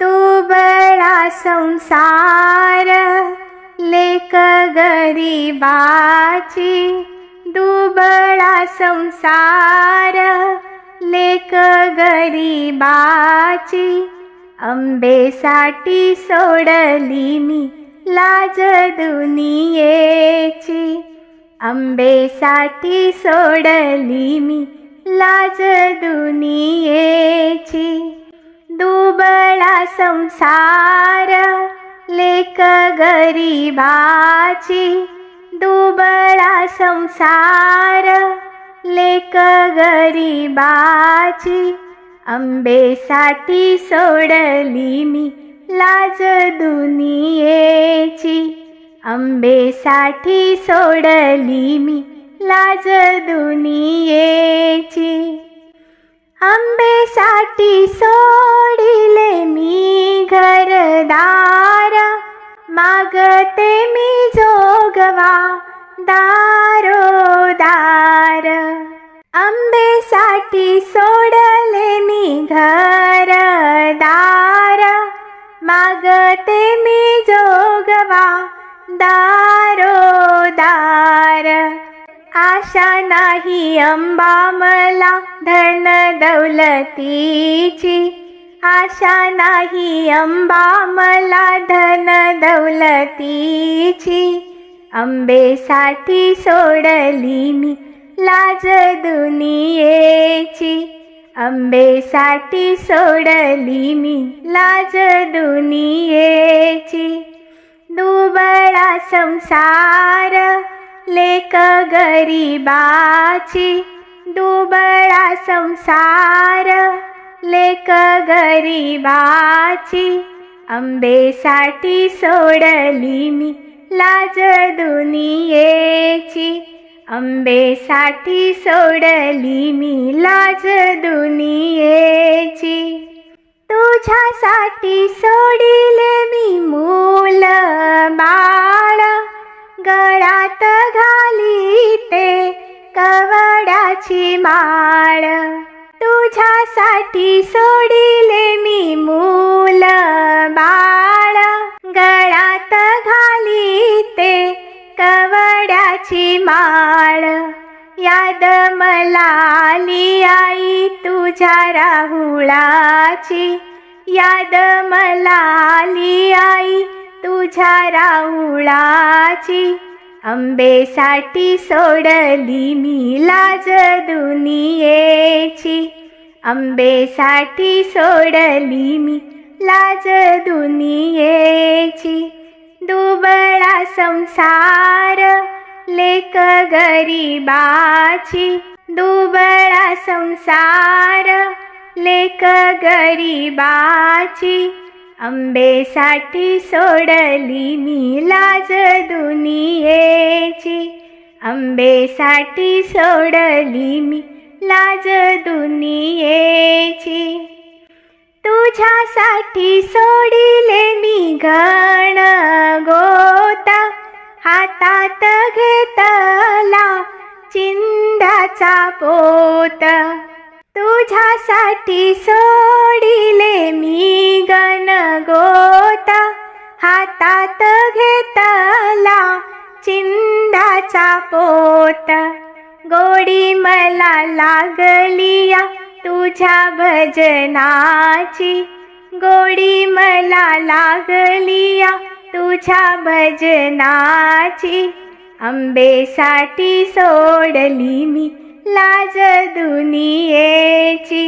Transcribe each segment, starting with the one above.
दुबळा संसार लेक गरीबाची दुबळा संसार लेक गरीबाची आंबेसाठी सोडली मी लाज दुनियेची. आंबेसाठी सोडली मी लाज दुनियेची. दुबळा संसार लेक गरीबाची. दुबळा संसार लेक गरीबाची. आंबेसाठी सोडली मी लाज दुनियेची. आंबेसाठी सोडली मी लाज दुनियेची. आंबेसाठी सोडिले मी घरदार. मागते मी जोगवा दारोदार आंबेसाठी सोडले मी घरदार. मागते मी जोगवा दार. आशा नाही अंबा मला धन दौलतीची. आशा नाही अंबा मला धन दौलतीची. अंबेसाठी सोडली मी लाज दुनियेची. अंबेसाठी सोडली मी लाज दुनियेची. दुबळा संसार लेक गरीबाची दुबळा संसार. लेक गरीबाची आंबेसाठी सोडली मी लाज दुनियेची. आंबेसाठी सोडली मी लाज दुनियेची. तुझ्यासाठी सोडिले मी मूल बाळ. गळात घाली ते कवड्याची माळ. तुझ्यासाठी सोडिले मी मूल बाळ. गळात घाली ते कवड्याची माळ. याद मला आली आई तुझ्या राहुळाची. याद मला आली आई तुझ्या राऊळाची आंबेसाठी सोडली मी लाज दुनियेची. आंबेसाठी सोडली मी लाज दुनियेची. दुबळा संसार लेक गरीबाची. दुबळा संसार लेक गरीबाची. आंबेसाठी सोडली मी लाज दुनियेची. आंबेसाठी सोडली मी लाज दुनियेची. तुझ्यासाठी सोडिले मी घण गोता. हातात घेतला चिंदाचा पोत. तुझ्यासाठी सोडिले हातात घेतला चिंदाचा पोत गोडी मला लागली या तुझ्या भजनाची. गोडी मला लागली या तुझ्या भजनाची. आंबेसाठी सोडली मी लाज दुनियेची.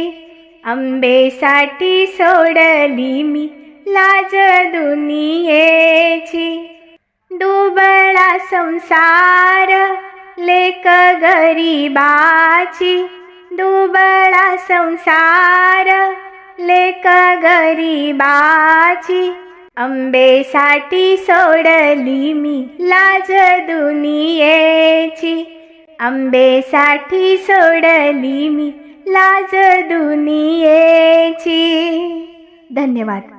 आंबेसाठी सोडली मी लाज दुनियेची दुबळा संसार लेक गरीबाची. दुबळा संसार लेक गरीबाची. आंबेसाठी सोडली मी लाज दुनियेची आंबेसाठी सोडली मी लाज दुनियेची धन्यवाद.